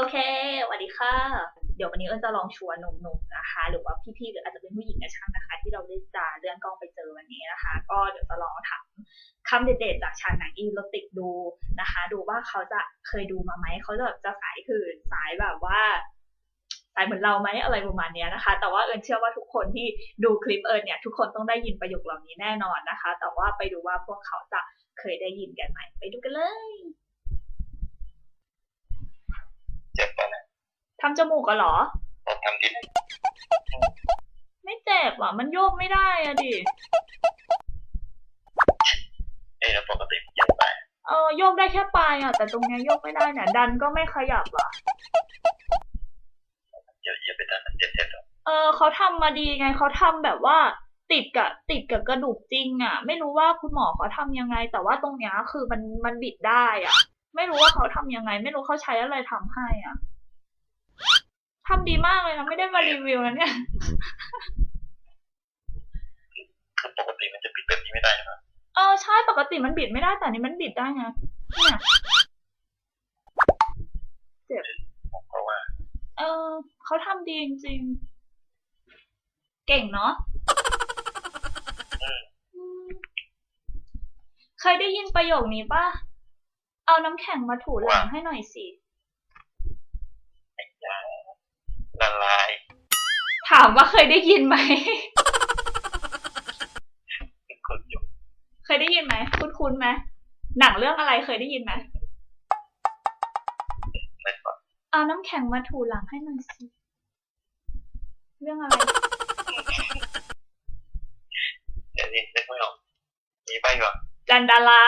โอเคสวัสดีค่ะ เดี๋ยววันนี้เอิญจะลองชวนหนุ่มๆนะคะ หรือว่าพี่ๆ หรืออาจจะเป็นผู้หญิงก็ช่างนะคะ ที่เราได้จะเลื่อนกล้องไปเจอวันนี้นะคะ ก็เดี๋ยวจะลองถามคำเด็ดๆจากฉากหนังอีโรติกดูนะคะ ดูว่าเขาจะเคยดูมาไหม เขาจะแบบจะสายคือสายแบบว่าสายเหมือนเราไหมอะไรประมาณนี้นะคะ แต่ว่าเอิญเชื่อว่าทุกคนที่ดูคลิปเอิญเนี่ย ทุกคนต้องได้ยินประโยคเหล่านี้แน่นอนนะคะ แต่ว่าไปดูว่าพวกเขาจะเคยได้ยินกันไหมไปดูกันเลย เจ็บตอนนี้ ทำจมูกกันเหรอ ผมทำที่ไม่เจ็บอะ มันโยกไม่ได้อะดิ เอ้ยแล้วปกติมันยังไปเออโยกได้แค่ปลายอะ แต่ตรงเนี้ยโยกไม่ได้เนี่ย ดันก็ไม่ขยับอะเดี๋ยวอย่าไปทำมันเจ็บเจ็บหรอกเออเขาทำมาดีไงเขาทำแบบว่า ติดกับติดกับกระดูกจริงอะ ไม่รู้ว่าคุณหมอเขาทำยังไง แต่ว่าตรงเนี้ยคือมันมันบิดได้อะ ไม่รู้ว่าเขาทำยังไง ไม่รู้เขาใช้อะไรทำให้อะ ทำดีมากเลยนะไม่ได้มารีวิวนะเนี่ยคือปกติมันจะปิดแบบนี้ไม่ได้ใช่ไหมเออใช่ปกติมันบิดไม่ได้แต่อันนี้มันบิดได้ไงเนี่ยผมก็ว่า เออเขาทำดีจริงๆเก่งเนาะอืมอืมเคยได้ยินประโยคนี้ป่ะ เอาน้ำแข็งมาถูหลังให้หน่อยสิ ยา ละลาย ถามว่าเคยได้ยินไหมเป็นคนอยู่เคยได้ยินไหม คุ้นๆไหมหนังเรื่องอะไรเคยได้ยินไหมในฝันเอาน้ำแข็งมาถูหลังให้หน่อยสิ เรื่องอะไรเดี๋ยวนี้นึกไม่ออกมีใบหรอจันดารา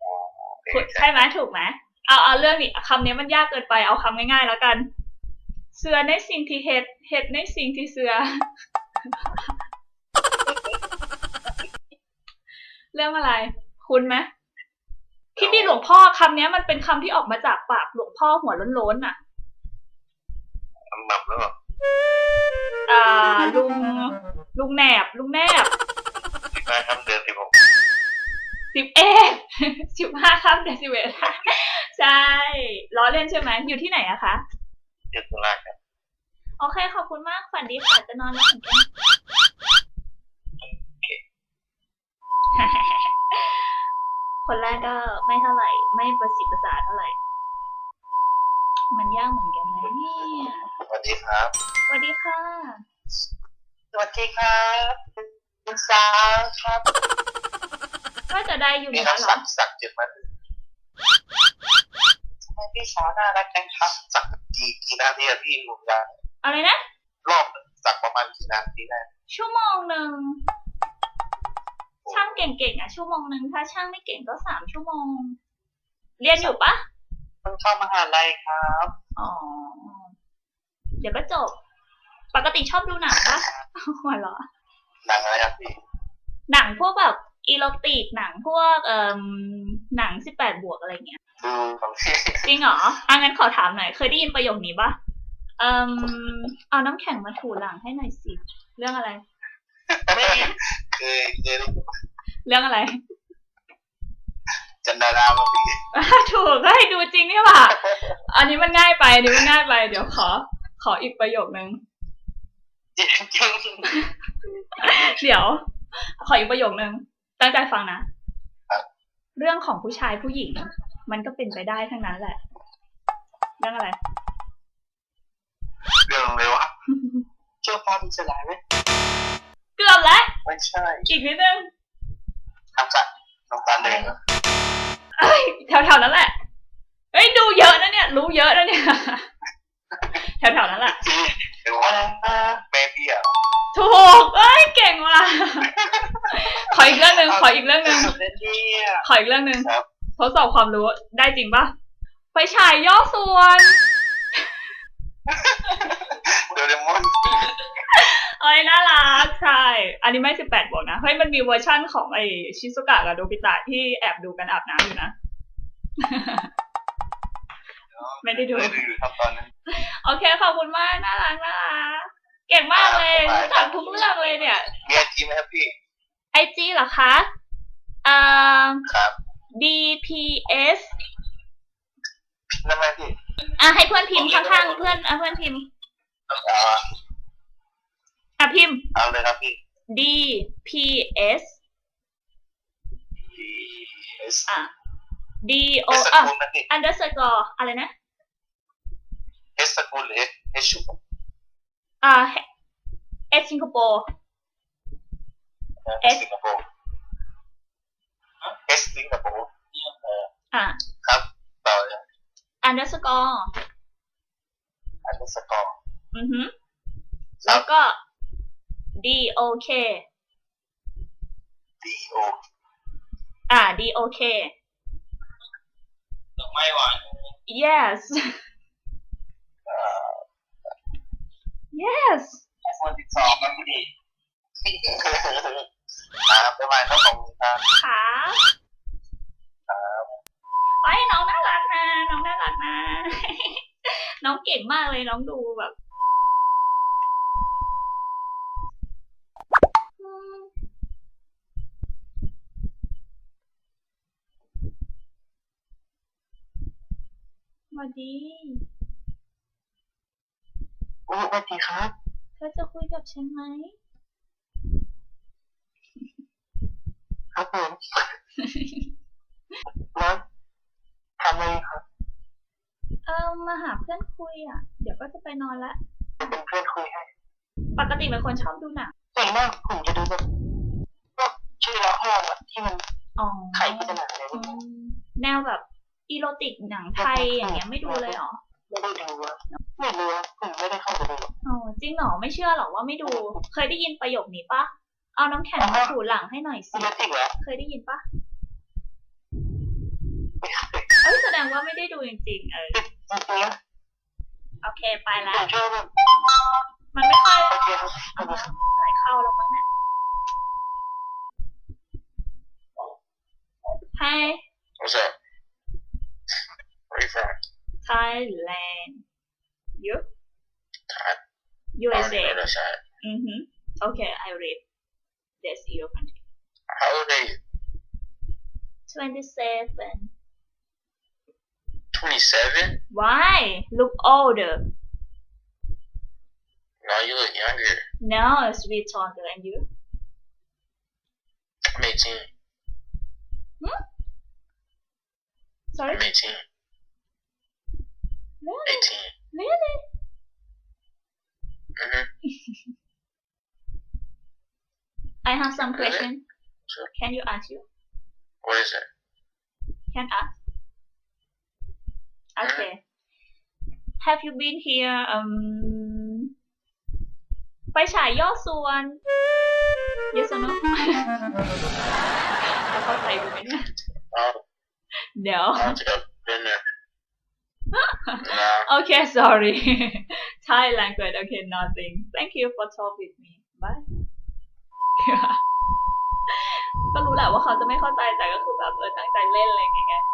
โอเคถูกใช่ไหมถูกไหมเอาเอาเรื่องนี้คำนี้มันยากเกินไปเอาคำง่ายๆแล้วกัน เสือในสิ่งที่เห็ด เห็ดในสิ่งที่เสือ เรื่องอะไร คุณไหมที่นี่หลวงพ่อคำนี้มันเป็นคำที่ออกมาจากปากหลวงพ่อหัวโล้นๆน่ะทำหมับแล้วเหรออ่า ลุง ลุงแหนบ ลุงแนบสิบห้าค่ำเดือนสิบหกสิบเอ็ดสิบห้าค่ำเดือนสิบเอ็ดใช่ ล้อเล่นใช่ไหมอยู่ที่ไหนอะคะ เดือนตุลาครับ โอเค ขอบคุณมาก ฝันดีค่ะ จะนอนแล้วเหมือนกันคนแรกก็ไม่เท่าไหร่ ไม่ประสิทธิ์ประสาทเท่าไหร่ มันยากเหมือนกันนะเนี่ยสวัสดีครับ สวัสดีค่ะ สวัสดีครับคุณสาวครับ ก็จะได้อยู่นี่นะนะเหรสัอกสักเจ็ดมัน พี่สาวน่ารักจังครับสักกี่กี่นาทีอะพี่รวมยาอะไรนะ รอบหนึ่งสักประมาณกี่นาทีได้ชั่วโมงหนึ่งช่างเก่งๆอะชั่วโมงหนึ่งถ้าช่างไม่เก่งก็สามชั่วโมง เรียนอยู่ปะเพิ่งเข้ามหาลัยครับอ๋อเดี๋ยวก็จบ ปกติชอบดูหนังปะหัวเราะหนังอะไรครับพี่หนังพวกแบบอีโรติกหนังพวกเอ่มหนังสิบแปดบวกอะไรเงี้ย ดูของพี่จริงเหรออะงั้นขอถามหน่อย เคยได้ยินประโยคนี้ปะเอ่มเอาน้ำแข็งมาถูหลังให้หน่อยสิ เรื่องอะไร ไม่เคยเคยได้ยินเรื่องอะไร จันดารามาพี่ถูกเฮ้ยดูจริงนี่หว่าอันนี้มันง่ายไปอันนี้มันง่ายไป เดี๋ยวขอ ขออีกประโยคนึงจริงจริงเดี๋ยว ขออีกประโยคนึงตั้งใจฟังนะ เรื่องของผู้ชายผู้หญิง มันก็เป็นไปได้ทั้งนั้นแหละเรื่องอะไร เรื่องเลยวะเจ้าฟ้าดินสลายไหมเกือบแล้วไม่ใช่อีกนิดนึงน้ำกัดน้ำตาลแดงเหรอเอ้ยแถวๆนั้นแหละเฮ้ยดูเยอะนะเนี่ย รู้เยอะนะเนี่ยแถวๆนั้นแหละพี่หรือว่าแม่พี่อะถูกเอ้ยเก่งว่ะขออีกเรื่องหนึ่งขออีกเรื่องหนึ่งเนี่ยขออีกเรื่องหนึ่งครับ ทดสอบความรู้ได้จริงปะไฟฉายย่อส่วน โดเรมอนเอ้ยน่ารักใช่อันนี้ไม่สิบแปดบวกนะเฮ้ยมันมีเวอร์ชั่นของไอชิซุกะกับโดบิตะที่แอบดูกันอาบน้ำอยู่นะ ไม่ได้ดู ไม่ได้ดูครับตอนนั้นโอเคขอบคุณมากน่ารักน่ารักเก่งมากเลยรู้จักทุกเรื่องเลยเนี่ยมีไอจีไหมครับพี่ไอจีเหรอคะเอ่อครับ DPS นั่นไหมพี่อะให้เพื่อนพิมพ์ข้างๆเพื่อนอะเพื่อนพิมพ์อ่าอะพิมพ์ เอาเลยครับพี่ D P S D S อะ D O เอสสอะ กุลนะพี่ underscore อะไรนะเอสสกุลหรือเอสชูอ่า S สิงคโปร์เอสสิงคโปร์ เอสสิงคโปร์อะครับต่อเลย underscore อันนี้สกอร์อือฮึครัแล้บวก็ D O K D O อ่า D O K ดอกไม้หวาน yes อ่า yes คนที่สองมัน พอดีอ่าไปมาครับผมครับค่ะไอ้ยน้องน่ารักนะ น้องน่ารักนะ น้องเก่งมากเลยน้องดูแบบอืมสวัสดีโอ้สวัสดีครับ เธอจะคุยกับฉันไหม ครับผมแล้วทำอะไรครับ เออมาหาเพื่อนคุยอะ เดี๋ยวก็จะไปนอนละ เป็นเพื่อนคุยให้ ปกติเป็นคนชอบดูหนังส่วนมากผมจะดูแบบพวกชื่อละครอะที่มันอ๋อไขปริศนาอะไรพอืวกนี้มแนวแบบอีโรติกหนังไทยอย่างเงี้ยไม่ดูเลยเหรอ ไม่ได้ดูอะไม่รู้อะผมไม่ได้เข้าไปดูหรอกอ๋อจริงเหรอไม่เชื่อหรอกว่าไม่ดู เคยได้ยินประโยคนี้ปะ เอาน้ำแข็งมาถูหลังให้หน่อยสิไม่ได้ติดเหรอเคยได้ยินปะไม่เคยเอ้ยแสดงว่าไม่ได้ดูจริงๆ เออ จริงๆนะโอเคไปผละมชอบแบบมันไม่ค่อยโอเคครับขอบคุณครับใส่เข้าแล้วมั้งเนี่ย Hi What's up? Where you from? Thailand you Thai. USA that side. mm-hmm okay I read that's your country How old are you? 27 27? why look older No, you look younger. no it's bit taller than you I'm 18. sorry I'm 18. really 18. really Mm-hmm. I have some Really? question Sure. can you ask you What is it? can ask okay have you been here um ไปฉายยอดส่วน yes or no จะเข้าใจดูไหมเนี่ย Oh, เดี๋ยว I don't think I've been there. nah. Okay, sorry. Thai language. Okay, nothing. Thank you for talk with me. Bye. ก็รู้แหละว่าเขาจะไม่เข้าใจแต่ก็คือแบบเออตั้งใจเล่นอะไรอย่างเงี้ย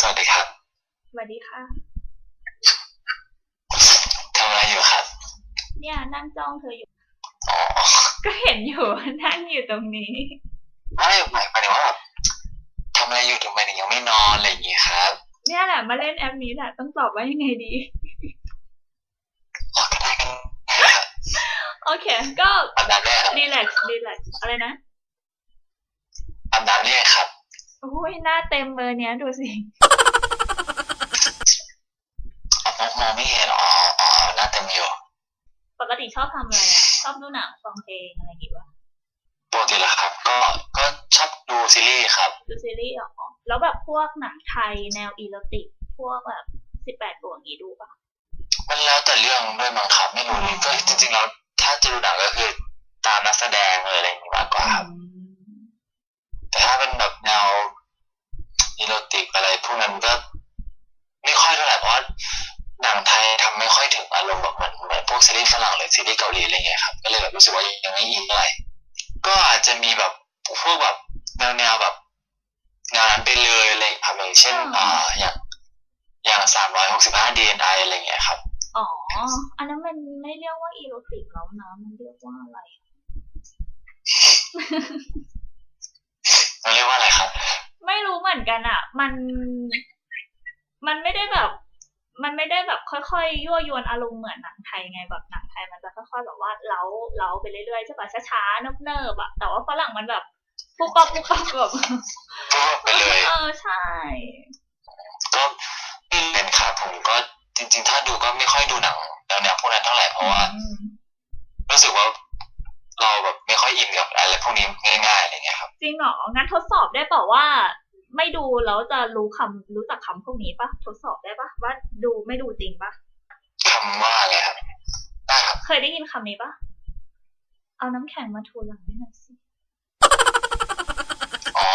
สวัสดีครับสวัสดีค่ะ ทำอะไรอยู่ครับ เนี่ยนั่งจ้องเธออยู่อ๋อก็เห็นอยู่นั่งอยู่ตรงนี้ ไม่หมายหมายถึงว่าแบบทำอะไรอยู่ทำไมถึงยังไม่นอนอะไรอย่างงี้ครับ เนี่ยแหละ มาเล่นแอปนี้แหละต้องตอบว่ายังไงดีอ๋อก็ได้กันได้ครับโอเค ก็อาบน้ำได้ครับรีแลกซ์รีแลกซ์อะไรนะอาบน้ำได้ครับโอ้ยหน้าเต็มเบอร์เนี้ยดูสิอ๋อมองไม่เห็นอ๋ออ๋อหน้าเต็มอยู่ปกติชอบทำอะไรอะชอบดูหนังฟังเพลงอะไรอย่างงี้วะปกติแล้วครับ ก็ก็ ชอบดูซีรีส์ครับ ดูซีรีส์เหรอแล้วแบบพวกหนังไทยแนวอีโรติก พวกแบบสิบแปดบวกงี้ดูปะมันแล้วแต่เรื่องด้วยมั้งครับไม่รู้เลยก็จริงๆแล้วถ้าจะดูหนังก็คือตามนักแสดงเลยอะไรอย่างงี้มากกว่าครับอืมแต่ถ้าเป็นแบบแนวอีโรติกอะไรพวกนั้นก็ไม่ค่อยเท่าไหร่เพราะว่าหนังไทยทำไม่ค่อยถึงอารมณ์แบบเหมือนเหมือนพวกซีรีส์ฝรั่งหรือซีรีส์เกาหลีอะไรเงี้ยครับก็เลยแบบรู้สึกว่ายังไม่อินเท่าไหร่ก็อาจจะมีแบบ พวกแบบแนวแนวแบบแนวนั้นไปเลยอะไรครับอย่างเช่นอ่าอย่างอย่างสามร้อยหกสิบห้า DNI อะไรเงี้ยครับ อ๋อ อันนั้นมันไม่เรียกว่าอีโรติกแล้วนะ มันเรียกว่าอะไรอะกันอะ มัน มันไม่ได้แบบ มันไม่ได้แบบค่อยๆยั่วยวนอารมณ์เหมือนหนังไทยไงแบบหนังไทยมันจะค่อยๆแบบว่าเล้าเล้าไปเรื่อยๆใช่ปะช้าๆเนิบๆอะแต่ว่าฝรั่งมันแบบ ปุ๊บปั๊บปุ๊บปั๊บแบบก็ไปเลยเออใช่ ก็นี่เป็นครับผมก็จริง ๆ ถ้าดูก็ไม่ค่อยดูหนังแนวๆพวกนั้นเท่าไหร่เพราะว่าอืมรู้สึกว่าเราแบบไม่ค่อยอินกับอะไรพวกนี้ง่ายๆอะไรเงี้ยครับ จริงเหรองั้นทดสอบได้เปล่าว่า ไม่ดูแล้วจะรู้คำรู้จักคำพวกนี้ปะทดสอบได้ปะว่าดูไม่ดูจริงปะคำว่าอะไรครับได้ครับเคยได้ยินคำนี้ปะเอาน้ำแข็งมาทูหลังให้หน่อยสิ อ๋อ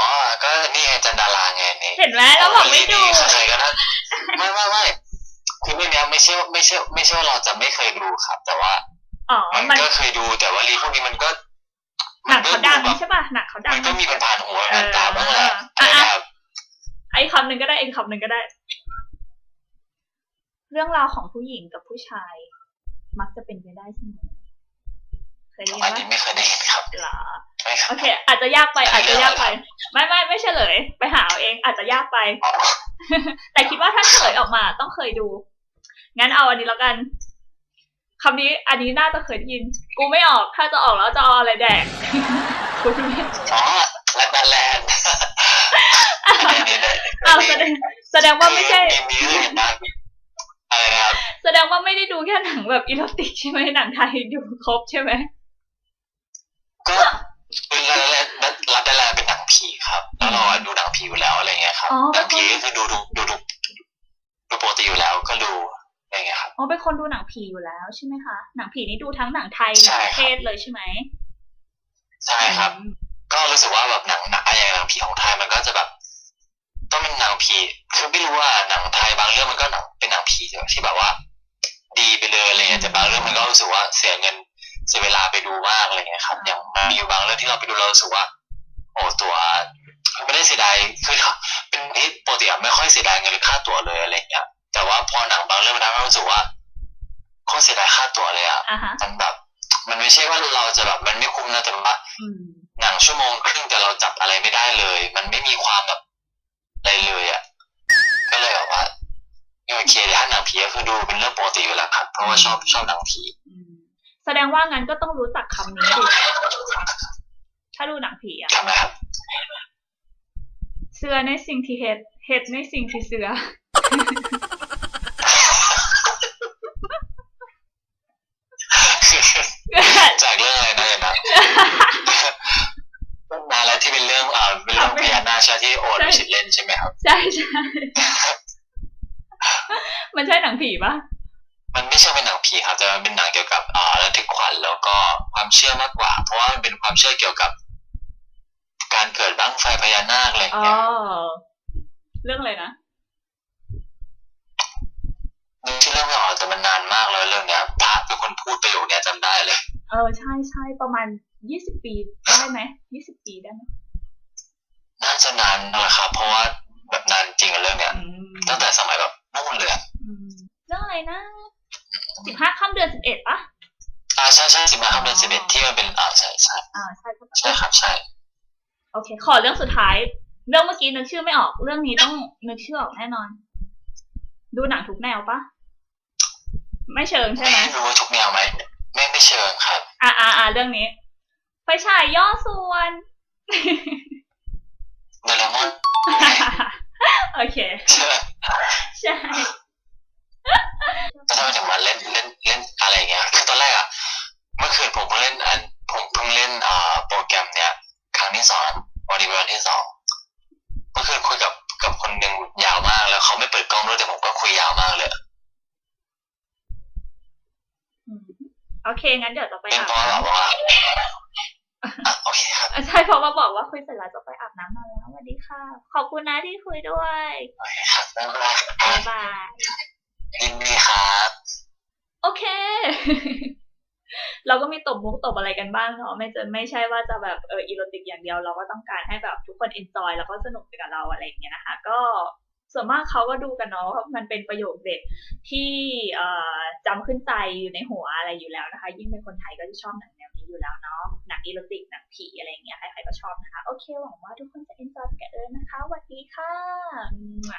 ก็นี่ไงจันดาราไงนี่เห็นไหมแล้วบอกไม่ดูใครๆก็ได้ไม่ไม่ไม่คือเรื่องเนี้ยไม่ใช่ว่าไม่ใช่ไม่ใช่ว่าเราจะไม่เคยดูครับ แต่ว่าอ๋อมันมันก็เคยดูแต่ว่ารีพวกนี้มันก็หนังเขาดังแบบใช่ปะหนังเขาดังมันก็มีเป็นผ่านหัวผ่านตาบ้างแหละเอออะไรนะครับไอ้คำหนึ่งก็ได้ไอ้คำหนึ่งก็ได้ เรื่องราวของผู้หญิงกับผู้ชาย มักจะเป็นไปได้เสมอเคยได้ยินอันปะนี้ไม่เคยได้ยินครับเหรอไม่ครั โอบเค อาจจะยากไป อาจจะยากไป ไม่ไม่ไม่เฉลย ไปหาเอาเอง อาจจะยากไปอ๋อแต่คิดว่าถ้าเฉลยออกมาต้องเคยดู งั้นเอาอันนี้แล้วกันคำนี้ อันนี้น่าจะเคยได้ยิน กูไม่ออก ถ้าจะออกแล้วจะเอาอะไรแดกกูไม่อ๋อแลนด์แลนด์อันนี้เลยเอาแสดงแสดงว่าไม่ใช่มีมีเรื่องบ้างอะไรนะครับแสดงว่าไม่ได้ดูแค่หนังแบบอีโรติกใช่ไหมหนังไทยดูครบใช่ไหมก็ คือรัดแลนด์รัดแลนด์เป็นหนังผีครับแล้วเราอะดูหนังผีอยู่แล้วอะไรเงี้ยครับอ๋อ หนังผีก็คือดูดูดูดูดูปกติอยู่แล้วก็ดูอะไรเงี้ยครับ อ๋อเป็นคนดูหนังผีอยู่แล้วใช่ไหมคะ หนังผีนี่ดูทั้งหนังไทยหใช่นังครับเทศเลยใช่ไหมใช่ครับ อืมก็รู้สึกว่าแบบหนังหนังอย่างหนังผีของไทยมันก็จะแบบ ต้องเป็นหนังผีคือไม่รู้ว่าหนังไทยบางเรื่องมันก็หนังเป็นหนังผีที่แบบว่า ดีไปเลยอะไรเงี้ยแต่บางเรื่องมันก็รู้สึกว่าเสียเงิน เสียเวลาไปดูมากอะไรเงี้ยครับอย่างมันมีอยู่บางเรื่องที่เราไปดูเรารู้สึกว่า โอ้ตั๋วไม่ได้เสียดายคือเป็นที่ปกติอะไม่ค่อยเสียดายเงินหรือค่าตั๋วเลยอะไรเงี้ย แต่ว่าพอหนังบางเรื่องมันทำให้เรารู้สึกว่าโคตรเสียดายค่าตั๋วเลยอะอะฮะมันแบบ มันไม่ใช่ว่าเราจะแบบมันไม่คุ้มนะแต่ว่าอืมหนังชั่วโมงครึ่งแต่เราจับอะไรไม่ได้เลย มันไม่มีความแบบอะไรเลยอะก็เลยแบบว่าโอเคถ้าหนังผีก็คือดูเป็นเรื่องปกติอยู่แล้วครับเพราะว่าชอบชอบหนังผีอืม แสดงว่างั้นก็ต้องรู้จักคำนี้ดิถ้าดูหนังผีอะทำไมครับเสือในสิ่งที่เห็ดเห็ดในสิ่งที่เสือจากเรื่องอะไรนะอย่างนั้นนานแล้วที่เป็นเรื่องอ่าเป็นเรื่องพญานาคใช่ไหมที่โอดชิดเล่นใช่ไหมครับ ใช่ใช่มันใช่หนังผีปะ มันไม่ใช่เป็นหนังผีครับแต่มันเป็นหนังเกี่ยวกับอ่าระทึกขวัญแล้วก็ความเชื่อมากกว่า เพราะว่ามันเป็นความเชื่อเกี่ยวกับ การเกิดบ้างไฟพญานาคอะไรอย่างอ๋อเงี้ยเรื่องอะไรนะนึกชื่อเรื่องไม่ออกแต่มันนานมากแล้วเรื่องเนี้ยพระเป็นคนพูดประโยคเนี้ยจำได้เลย เออใช่ใช่ประมาณยี่สิบปีได้ไหมยี่สิบปีได้ไหมน่าจะนานนะครับเพราะว่าแบบนานจริงอะเรื่องเนี้ยอืมตั้งแต่สมัยแบบนู่นเลยอะอืมเรื่องอะไรนะ สิบห้าค่ำเดือนสิบเอ็ดปะอ่าใช่ใช่สิบห้าค่ำเดือนสิบเอ็ดที่มันเป็นอ่าใช่ใช่อ่าใช่ใช่ใช่ครับใช่ โอเค ขอเรื่องสุดท้าย เรื่องเมื่อกี้นึกชื่อไม่ออก เรื่องนี้ต้องนึกชื่อออกแน่นอน ดูหนังทุกแนวปะไม่เชิงใช่ไหมไม่รู้ว่าทุกแนวไหมไม่ไม่เชิงครับ อ่าอ่าอ่าเรื่องนี้ ไฟฉายย่อส่วนโดเรมอนโอเค ใช่ ก็ทำไมถึงมาเล่นเล่นเล่นอะไรอย่างเงี้ยคือตอนแรกอะเมื่อคืนผมเพิ่งเล่นอันผมเพิ่งเล่นอ่าโปรแกรมเนี้ยครั้งที่สองวันนี้เป็นวันที่สองเมื่อคืนคุยกับกับคนหนึ่งยาวมากแล้วเขาไม่เปิดกล้องด้วยแต่ผมก็คุยยาวมากเลยอืมโอเค งั้นเดี๋ยวจะไปเป็นอาบเพราะแบบน้ำว่าอะโอเคครับอะใช่เพราะว่าบอกว่าคุยเสร็จแล้วจะไปอาบน้ำมาแล้วสวัสดีค่ะ ขอบคุณนะที่คุยด้วยโอเคครับบ๊ายบายคบ๊ารัยบบายยินดีครับ โอเค เราก็มีตบมุกตบอะไรกันบ้างเนาะไม่จะไม่ใช่ว่าจะแบบเอออีโรติกอย่างเดียวเราก็ต้องการให้แบบทุกคนเอนจอยแล้วก็สนุกไปกับเราอะไรอย่างเงี้ยนะคะ ก็ส่วนมากเขาก็ดูกันเนาะเพราะมันเป็นประโยคเด็ดที่เอ่อจำขึ้นใจอยู่ในหัวอะไรอยู่แล้วนะคะ ยิ่งเป็นคนไทยก็จะชอบหนังแนวนี้อยู่แล้วเนาะหนังอีโรติกหนังผีอะไรเงี้ยใครๆก็ชอบนะคะ โอเคหวังว่าทุกคนจะเอนจอยกันเออนะคะสวัสดีค่ะ